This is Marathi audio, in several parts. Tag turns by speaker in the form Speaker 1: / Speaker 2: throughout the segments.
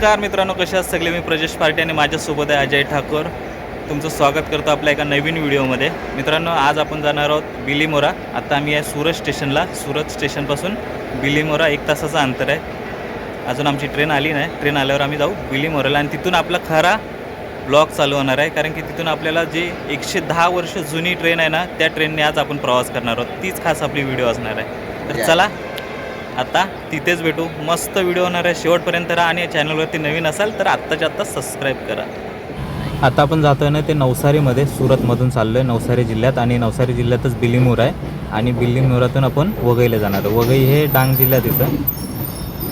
Speaker 1: नमस्कार मित्रांनो कसे आहात सगळे? मी प्रजेश पार्टी आणि माझ्यासोबत आहे अजय ठाकूर. तुमचं स्वागत करतो आपल्या एका नवीन व्हिडिओमध्ये. मित्रांनो आज आपण जाणार आहोत बिलीमोरा. आता आम्ही आहे सुरत स्टेशनला. सुरत स्टेशनपासून बिलीमोरा एक तासाचं अंतर आहे. अजून आमची ट्रेन आली नाही. ट्रेन आल्यावर आम्ही जाऊ बिलीमोराला आणि तिथून आपला खरा ब्लॉग चालू होणार आहे. कारण की तिथून आपल्याला जी एकशे दहा वर्ष जुनी ट्रेन आहे ना त्या ट्रेनने आज आपण प्रवास करणार आहोत. तीच खास आपली व्हिडिओ असणार आहे. तर चला आता तिथेच भेटू. मस्त व्हिडिओ होणार आहे. शेवटपर्यंत राहा आणि चॅनलवरती नवीन असाल तर आत्ताच्या आत्ता सबस्क्राईब करा. आता आपण जातो आहे ना ते नवसारीमध्ये सुरतमधून चाललो आहे नवसारी जिल्ह्यात आणि नवसारी जिल्ह्यातच बिलीमूर आहे आणि बिलीमोरातून आपण वगईला जाणार आहे. वगई हे डांग जिल्ह्यात येतं.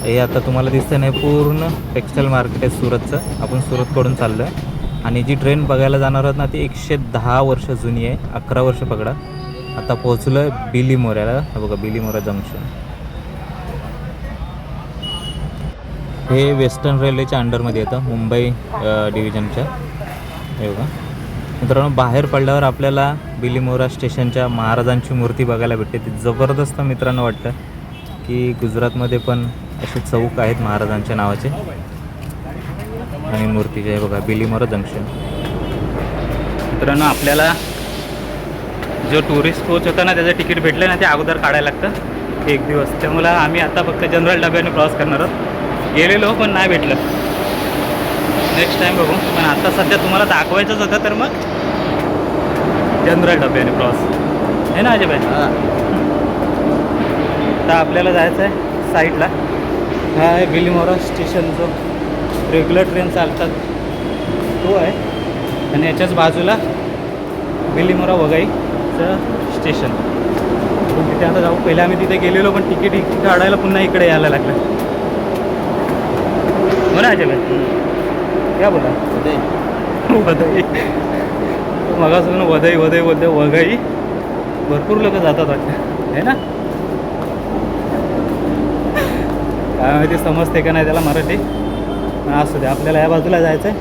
Speaker 1: हे आता तुम्हाला दिसतं नाही पूर्ण टेक्स्टाईल मार्केट आहे सुरतचं. आपण सुरतकडून चाललो आहे आणि जी ट्रेन बघायला जाणार आहोत ना ती एकशे दहा वर्ष जुनी आहे. अकरा वर्ष पकडा. आता पोहोचलो आहे बिलीमोऱ्याला बघा बिलीमोरा जंक्शन हे वेस्टर्न रेल्वेच्या अंडरमध्ये येतं मुंबई डिव्हिजनच्या हे बघा. मित्रांनो बाहेर पडल्यावर आपल्याला बिलीमोरा स्टेशनच्या महाराजांची मूर्ती बघायला भेटते. ती जबरदस्त मित्रांनो वाटतं की गुजरातमध्ये पण असे चौक आहेत महाराजांच्या नावाचे. आणि मूर्तीचे हे बघा बिलीमोरा जंक्शन मित्रांनो आपल्याला जो टुरिस्ट कोच होता ना त्याचं तिकीट भेटलं ना ते अगोदर काढायला लागतं. एक दिवस. त्यामुळं आम्ही आता फक्त जनरल डब्याने प्रवास करणार आहोत. गेलेलो पण नाही भेटलं. नेक्स्ट टाईम बघू. पण आता सध्या तुम्हाला दाखवायचंच होतं तर मग जनरल डब्याने प्रवास. आहे ना अजय तर आपल्याला जायचं आहे साईडला हा आहे बिलीमोरा स्टेशन जो रेग्युलर ट्रेन चालतात. तो आहे. आणि याच्याच बाजूला बिलीमोरा वगाईचं स्टेशन तिथे आता जाऊ. पहिले आम्ही तिथे गेलेलो पण तिकीट काढायला पुन्हा इकडे यायला लागलं. ना अजय भाई क्या बोला? वदई मगासून वदई वदई बोलते वघाई. भरपूर लोक जातात वाटतं. आहे ना? काय माहिती समजते का नाही त्याला मराठी? पण असू दे. आपल्याला या बाजूला जायचं आहे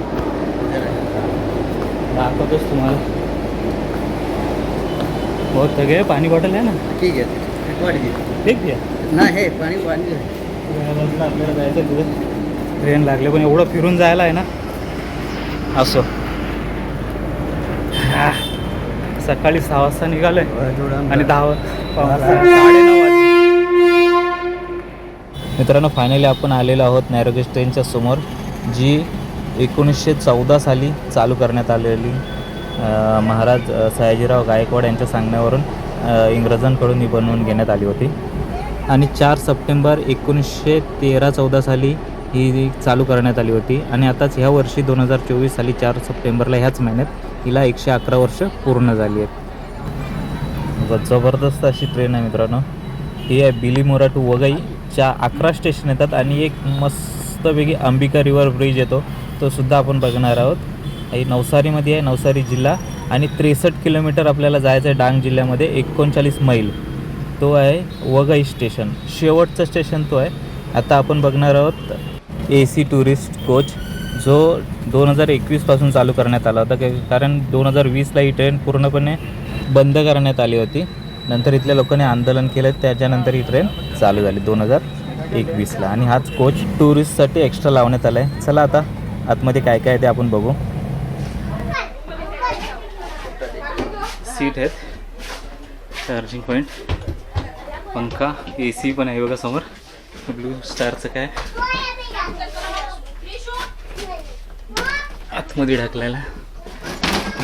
Speaker 1: दाखवतोच तुम्हाला. बहुत थके पाणी बॉटल आहे ना?
Speaker 2: ठीक आहे.
Speaker 1: ठीक आहे.
Speaker 2: नाही हे पाणी पाणी.
Speaker 1: या बाजूला आपल्याला जायचं तिथे ट्रेन लागले पण एवढं फिरून जायला आहे ना. असो. सकाळी सहा वाजता निघालोय. आणि दहा वाजता मित्रांनो फायनली आपण आलेलो आहोत नॅरोगेज ट्रेनच्या समोर जी एकोणीसशे चौदा साली चालू करण्यात आलेली महाराज सयाजीराव गायकवाड यांच्या सांगण्यावरून इंग्रजांकडून ही बनवून घेण्यात आली होती. आणि चार सप्टेंबर एकोणीसशे तेरा चौदा साली ही चालू करण्यात आली होती आणि आताच ह्या वर्षी दोन हजार चोवीस साली चार सप्टेंबरला ह्याच महिन्यात हिला एकशे अकरा वर्ष पूर्ण झाली आहेत. जबरदस्त अशी ट्रेन आहे मित्रांनो. ही आहे बिलीमोरा टू वगईच्या अकरा स्टेशन येतात आणि एक मस्तपैकी अंबिका रिव्हर ब्रिज येतो. तो सुद्धा आपण बघणार आहोत. ही नवसारीमध्ये आहे नवसारी जिल्हा. आणि त्रेसष्ट किलोमीटर आपल्याला जायचं आहे डांग जिल्ह्यामध्ये एकोणचाळीस मैल. तो आहे वगई स्टेशन शेवटचं स्टेशन तो आहे. आता आपण बघणार आहोत ए सी टुरिस्ट कोच जो दोन हजार एकवीसपासून चालू करण्यात आला होता. कारण दोन हजार वीसला ही ट्रेन पूर्णपणे बंद करण्यात आली होती. नंतर इथल्या लोकांनी आंदोलन केलं. त्याच्यानंतर ही ट्रेन चालू झाली दोन हजार एकवीसला आणि हाच कोच टुरिस्टसाठी एक्स्ट्रा लावण्यात आला आहे चला आता आतमध्ये काय काय आहे ते आपण बघू. सीट आहेत. चार्जिंग पॉईंट पंखा ए सी पण आहे बघा समोर. ब्लू स्टारचं काय? आतमध्ये ढकलायला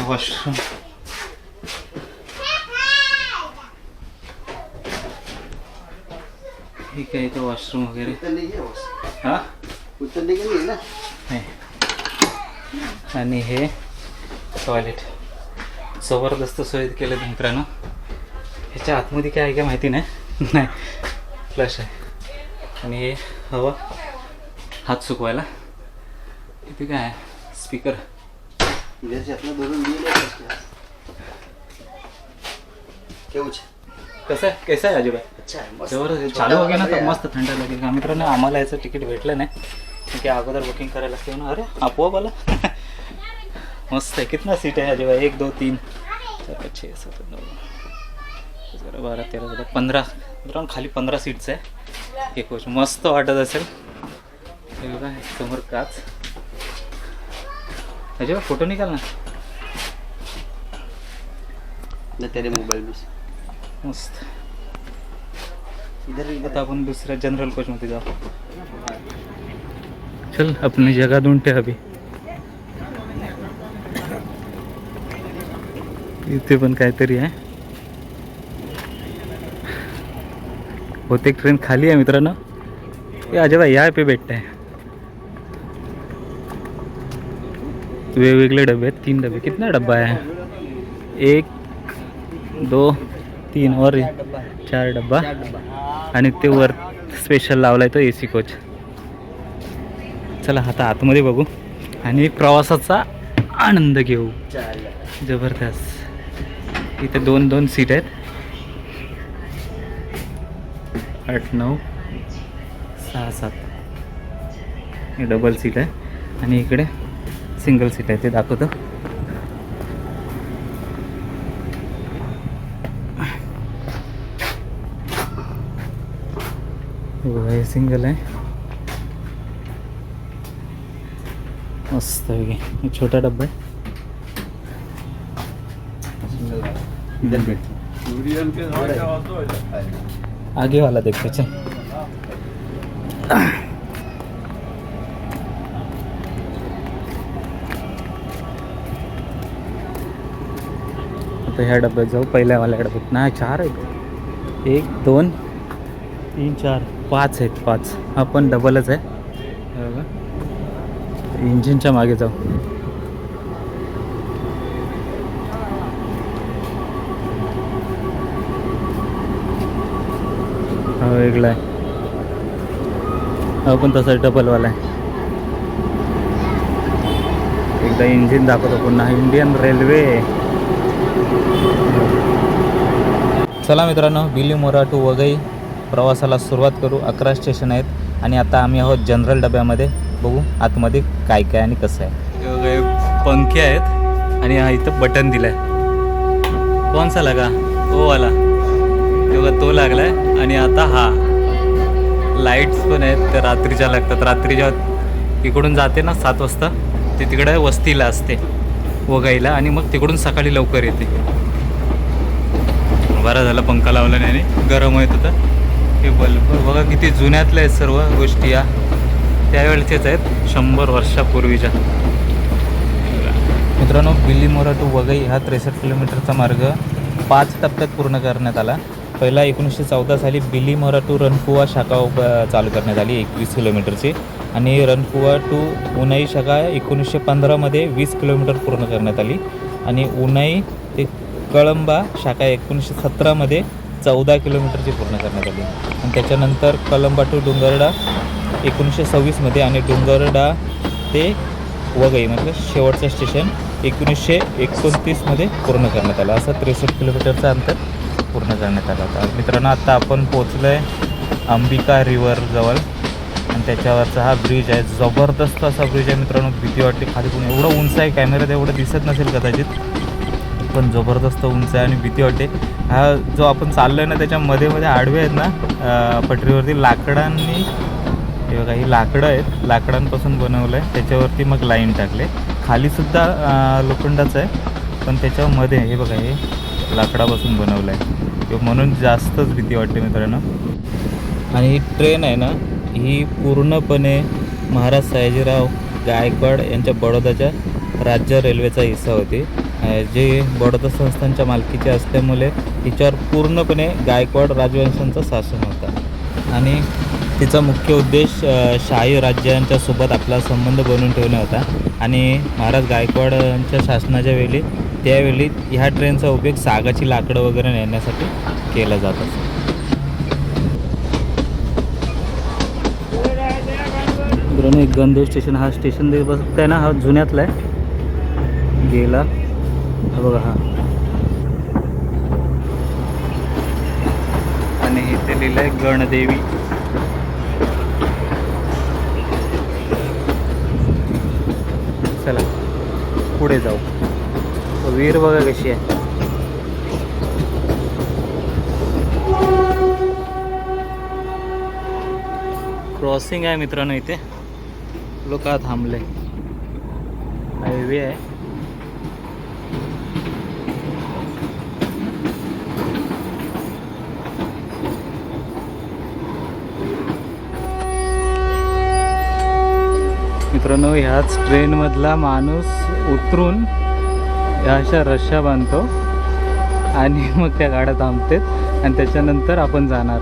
Speaker 1: वॉशरूम. ठीक आहे इथं वॉशरूम वगैरे? हां?
Speaker 2: उतरली गेली ना?
Speaker 1: हे. आणि हे टॉयलेट जबरदस्त सोय केलं मित्रांनो ह्याच्या आतमध्ये काय आहे का माहिती नाही? नाही. फ्लश आहे. आणि हे हवा हात सुकवायला. इथे काय आहे? स्पीकर
Speaker 2: केवढ
Speaker 1: कसं आहे? कसं आहे अजिबात?
Speaker 2: अच्छा मस्त.
Speaker 1: जबरदस्त. चालू हो गया ना तर मस्त थंड लागेल. का मित्रांनो आम्हाला याचं तिकीट भेटलं नाही. आहे अगोदर बुकिंग करायला लागते ना अरे आपोआप आला. मस्त आहे. कितना सीट आहे अजिबात? एक दो तीन. चार पाच छे सात नऊ. बारा तेरा चौदा पंधरा. मित्रांनो खाली पंधरा सीट्स आहे. हे कोच मस्त वाटत असेल. हे बघा समोर काच. अजय फ़ोटो निकालना ना।
Speaker 2: तेरे मोबाईल में
Speaker 1: मस्त।
Speaker 2: इधर
Speaker 1: आता
Speaker 2: इधर
Speaker 1: आपण दुसऱ्या जनरल कोचमध्ये जाऊ। चल अपनी जगह ढूंढते अभी। इथे पण काहीतरी आहे बहुतेक ट्रेन खाली आहे मित्रांनो हे अजय या पे भेटत आहे वेगवेगळे डबे आहेत तीन डबे. कितना डब्बा आहे एक दो तीन. और चार डब्बा. आणि ते वर स्पेशल लावलाय तो ए सी कोच चला आता आतमध्ये बघू. आणि प्रवासाचा आनंद घेऊ. जबरदस्त. इथे दोन दोन सीट आहेत. आठ नऊ सहा सात. हे डबल सीट आहे. आणि इकडे सिंगल सीट आहे ते। दाखवतो हे सिंगल आहे मस्त हे छोटा डब्बा आहे
Speaker 2: इधर
Speaker 1: आगे वाला देखो चल। आता ह्या डब्यात जाऊ. पहिल्यावाल्या डब्यात. नाही चार आहेत. एक दोन. तीन चार. पाच आहेत पाच. हा पण डबलच आहे. हे. इंजिनच्या मागे जाऊ. हा वेगळा आहे. हा पण तसा डबलवाला आहे. एकदा इंजिन दाखवतो पुन्हा. Indian railway. चला मित्रांनो बिली मोरा टू वगई प्रवासाला सुरुवात करू. अकरा स्टेशन आहेत आणि आता आम्ही आहोत जनरल डब्यामध्ये. बघू आतमध्ये काय काय आणि कसं आहे. पंखे आहेत आणि हा इथं बटन दिलं आहे कोणसा लागा? तो वाला. तेव्हा तो लागलाय आणि आता हा. लाईट्स पण आहेत त्या रात्रीच्या लागतात. रात्री जेव्हा इकडून जाते ना सात वाजता ते तिकडे वस्तीला असते वगाईला आणि मग तिकडून सकाळी लवकर येते. बरा झाला पंखा लावला नाही आणि गरम होत होतं हे बल्ब बघा किती जुन्यातल्या आहेत सर्व गोष्टी या. त्यावेळेचेच आहेत शंभर वर्षापूर्वीच्या. मित्रांनो बिल्ली मोरा टू वगई हा त्रेसष्ट किलोमीटरचा मार्ग पाच टप्प्यात पूर्ण करण्यात आला. पहिला एकोणीसशे चौदा साली बिली मोरा टू रनकुवा शाखा उप चालू करण्यात आली एकवीस किलोमीटरची. आणि रनकुवा टू उनाई शाखा एकोणीसशे पंधरामध्ये वीस किलोमीटर पूर्ण करण्यात आली. आणि उनाई कळंबा शाखा एकोणीसशे सतरामध्ये चौदा किलोमीटरची पूर्ण करण्यात आली. आणि त्याच्यानंतर कळंबा टू डोंगरडा एकोणीसशे सव्वीसमध्ये आणि डोंगरडा ते वगई म्हणजे शेवटचं स्टेशन एकोणीसशे एकोणतीसमध्ये पूर्ण करण्यात आलं. असं त्रेसष्ट किलोमीटरचं अंतर पूर्ण करण्यात आलं होतं. मित्रांनो आत्ता आपण पोचलो आहे अंबिका रिव्हरजवळ आणि त्याच्यावरचा हा ब्रिज आहे. जबरदस्त असा ब्रिज आहे मित्रांनो. भीती वाटते. खाली पण एवढं उंच आहे कॅमेऱ्यात एवढं दिसत नसेल कदाचित. पण जबरदस्त उंच आहे आणि भीती वाटते. हा जो आपण चाललो आहे ना त्याच्या मध्ये आडवे आहेत ना पटरीवरती लाकडांनी हे बघा ही लाकडं आहेत. लाकडांपासून बनवलं आहे त्याच्यावरती मग लाईन टाकले. खालीसुद्धा लोखंडाचं आहे पण त्याच्यामध्ये हे बघा हे लाकडापासून बनवलं आहे म्हणून जास्तच भीती वाटते मित्रांनो. आणि ही ट्रेन आहे ना ही पूर्णपणे महाराज सयाजीराव गायकवाड यांच्या बडोदाच्या राज्य रेल्वेचा हिस्सा होती. जे बडोदा संस्थांच्या मालकीचे असल्यामुळे तिच्यावर पूर्णपणे गायकवाड राजवंशांचं शासन होतं आणि तिचा मुख्य उद्देश शाही राज्यांच्या सोबत आपला संबंध बनवून ठेवणे होता. आणि महाराज गायकवाडांच्या शासनाच्या वेळी त्यावेळी ह्या ट्रेनचा उपयोग सागाची लाकडं वगैरे नेण्यासाठी केला जात असे. एक गंदे स्टेशन हा स्टेशन दे बघताय ना हा जुन्यातला आहे. गेला. बघा हा. आणि इथे लिहिलं आहे गणदेवी. चला पुढे जाऊ. वीर बघा कशी आहे. क्रॉसिंग आहे मित्रांनो इथे. लोक थांबले. हायवे आहे. मित्रांनो ह्याच ट्रेनमधला माणूस उतरून ह्या अशा रश्या बांधतो आणि मग त्या गाड्या थांबतात आणि त्याच्यानंतर आपण जाणार.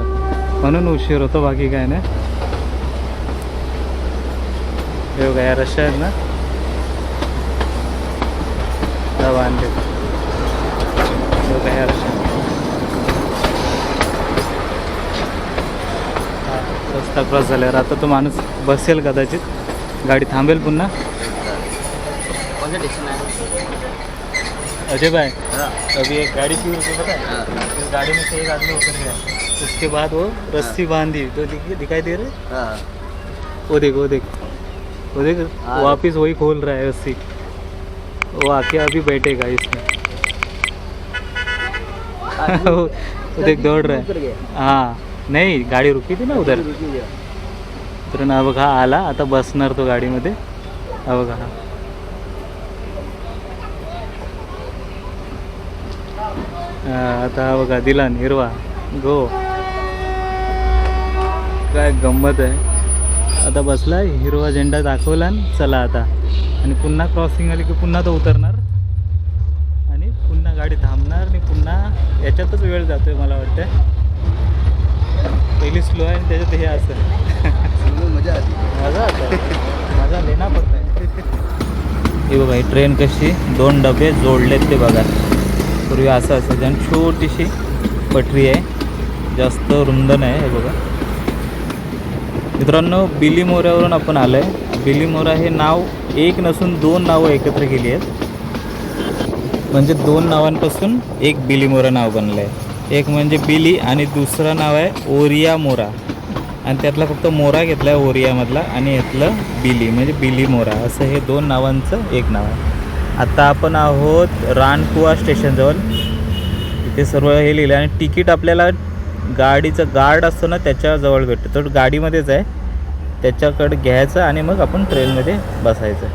Speaker 1: म्हणून उशीर होतो बाकी काय नाही. हे बघा या रश्या आहेत ना? त्या बांधले बघा ह्या रश्या रस्ता क्रॉस झाल्यावर. आता तो माणूस बसेल कदाचित. गाडी थांबेल पुन्हा. अजय भाई अभी एक गाड़ी शुरू की पता है. इस गाड़ी में से एक आदमी उतर गया उसके बाद वो रस्सी बांधी. तो दिख- दिखाई दे रहे
Speaker 2: हाँ?
Speaker 1: वो देख वो देख. वो देख। वापिस वही खोल रहा है रस्सी. वो आके अभी बैठेगा इसमें. वो वो देख दौड़ रहा है. हाँ. नहीं गाडी रुकी थी ना उधर.
Speaker 2: रुकी गया
Speaker 1: बघा आला. आता बसणार तो गाडीमध्ये. हा बघा हा. आता हा बघा दिला हिरवा गो काय गंमत आहे. आता बसला हिरवा झेंडा दाखवला आणि चला आता. आणि पुन्हा क्रॉसिंग आली की पुन्हा तो उतरणार. आणि पुन्हा गाडी थांबणार आणि पुन्हा याच्यातच वेळ जातोय मला वाटतं पहिली स्लो आहे आणि त्याच्यात हे असं.
Speaker 2: मजा आली.
Speaker 1: मजा मजा लेना पडता हे बघा ही ट्रेन कशी दोन डबे जोडलेत ते बघा. पूर्वी असं असायचं आणि छोटीशी पटरी आहे. जास्त रुंद नाही हे बघा. मित्रांनो बिली मोऱ्यावरून आपण आलो आहे बिली मोरा हे नाव एक नसून दोन नावं एकत्र केली आहेत. म्हणजे दोन नावांपासून एक बिली मोरा नाव बनलं आहे एक म्हणजे बिली आणि दुसरं नाव आहे ओरिया मोरा. आणि त्यातला फक्त मोरा घेतला आहे ओरियामधला आणि यातलं बिली म्हणजे बिली मोरा. असं हे दोन नावांचं एक नाव आहे. आत्ता आपण आहोत रानकुवा स्टेशनजवळ. इथे सर्व हे लिहिलं आहे आणि तिकीट आपल्याला गाडीचं गार्ड असतो ना त्याच्याजवळ भेटतं. तो गाडीमध्येच आहे. त्याच्याकडे घ्यायचं आणि मग आपण ट्रेनमध्ये बसायचं.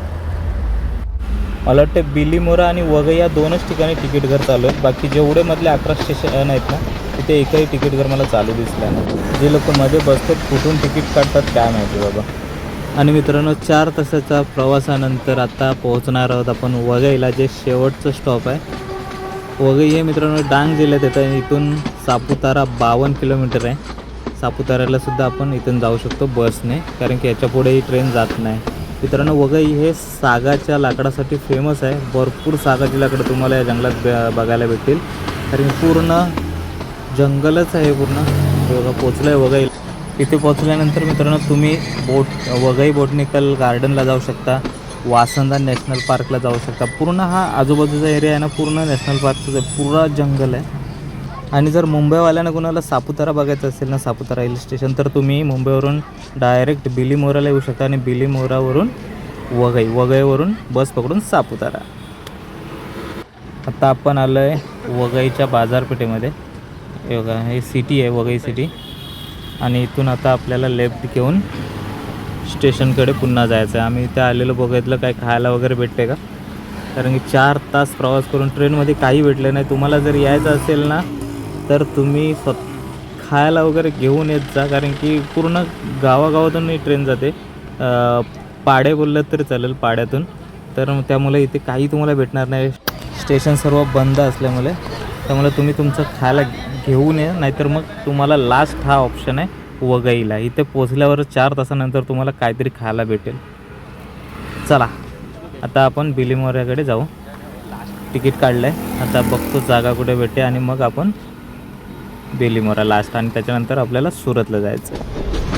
Speaker 1: मला वाटतं बिलीमोरा आणि वगै या दोनच ठिकाणी तिकीट घर चालू आहेत. बाकी जेवढे मधले अकरा स्टेशन आहेत ना तिथे एकही तिकीट घर मला चालू दिसलं नाही. जे लोक मध्ये बसतात कुठून तिकीट काढतात काय माहिती बाबा. आणि मित्रांनो चार तासाच्या प्रवासानंतर आता पोहोचणार आहोत आपण वगैला जे शेवटचं स्टॉप आहे. वगै हे मित्रांनो डांग जिल्ह्यात येतं. आणि इथून सापुतारा बावन्न किलोमीटर आहे. सापुताऱ्याला सुद्धा आपण इथून जाऊ शकतो बसने कारण की याच्यापुढेही ही ट्रेन जात नाही. मित्रांनो वगई हे सागाच्या लाकडासाठी फेमस आहे. भरपूर सागाची लाकडं तुम्हाला या जंगलात ब- बघायला भेटतील. कारण पूर्ण जंगलच आहे पूर्ण. बघा पोचलं आहे वगई इथे पोचल्यानंतर मित्रांनो तुम्ही बोट वगई बोटनिकल गार्डनला जाऊ शकता. वासंदा नॅशनल पार्कला जाऊ शकता. पूर्ण हा आजूबाजूचा एरिया आहे ना पूर्ण नॅशनल पार्कचं पूर्ण जंगल आहे. आणि जर मुंबईवाल्यानं कुणाला सापुतारा बघायचा असेल ना सापुतारा हिल स्टेशन तर तुम्ही मुंबईवरून डायरेक्ट बिलीमोराला येऊ शकता आणि बिलीमोरावरून वघई वघईवरून बस पकडून सापुतारा. आता आपण आलो आहे वघईच्या बाजारपेठेमध्ये. हे हे सिटी आहे वघई सिटी. आणि इथून आता आपल्याला लेफ्ट घेऊन स्टेशनकडे पुन्हा जायचं आहे आम्ही इथे आलेलो बघितलं काय खायला वगैरे भेटते का? कारण की चार तास प्रवास करून ट्रेनमध्ये काही भेटलं नाही. तुम्हाला जर यायचं असेल ना तर तुम्ही स्वत खायला वगैरे घेऊन येत जा कारण की पूर्ण गावागावातून ही ट्रेन जाते पाडे बोललं तरी चालेल पाड्यातून. तर त्यामुळे इथे काही तुम्हाला भेटणार नाही. स्टेशन सर्व बंद असल्यामुळे. त्यामुळे तुम्ही तुमचं खायला घेऊन या नाहीतर मग तुम्हाला लास्ट हा ऑप्शन आहे वगईला इथे पोचल्यावर चार तासानंतर तुम्हाला काहीतरी खायला भेटेल. चला आता आपण बिलीमोऱ्याकडे जाऊ. तिकीट काढलं आहे आता बघतो जागा कुठे भेटते आणि मग आपण बेलीमोरा लास्ट आणि त्याच्यानंतर आपल्याला सुरतला जायचं.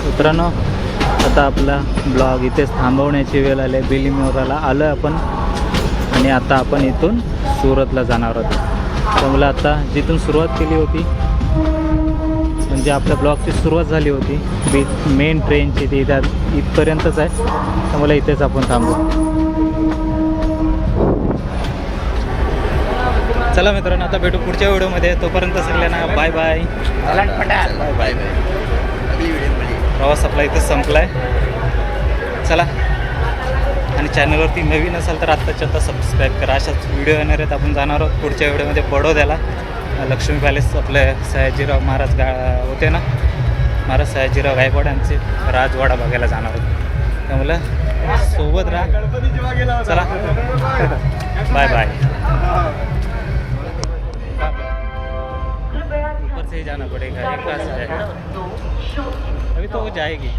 Speaker 1: मित्रांनो आता आपला ब्लॉग इथेच थांबवण्याची वेळ आली बेलीमोराला आलो आहे आपण आणि आता आपण इथून सुरतला जाणार आहोत. त्यामुळे आता जिथून सुरुवात केली होती म्हणजे आपल्या ब्लॉगची सुरुवात झाली होती बी मेन ट्रेनची ती त्या इथपर्यंतच आहे. त्यामुळे इथेच आपण थांबू. चला मित्रांनो आता भेटू पुढच्या व्हिडिओमध्ये. तोपर्यंत सगळ्यांना बाय बाय
Speaker 2: पटाल बाय बाय
Speaker 1: प्रवास आपला इथे संपला आहे चला. आणि चॅनलवरती नवीन असाल तर आत्ताच्या आत्ता सबस्क्राईब करा. अशाच व्हिडिओ येणार आहेत. आपण जाणार आहोत पुढच्या व्हिडिओमध्ये बडोद्याला. लक्ष्मी पॅलेस आपले सयाजीराव महाराज गा होते ना? महाराज सयाजीराव गायकवाड यांचे राजवाडा बघायला जाणार आहोत. त्यामुळं सोबत राहा. चला. बाय बाय से ही जाना पड़ेगा एक रास्ता है। अभी तो वो जाएगी।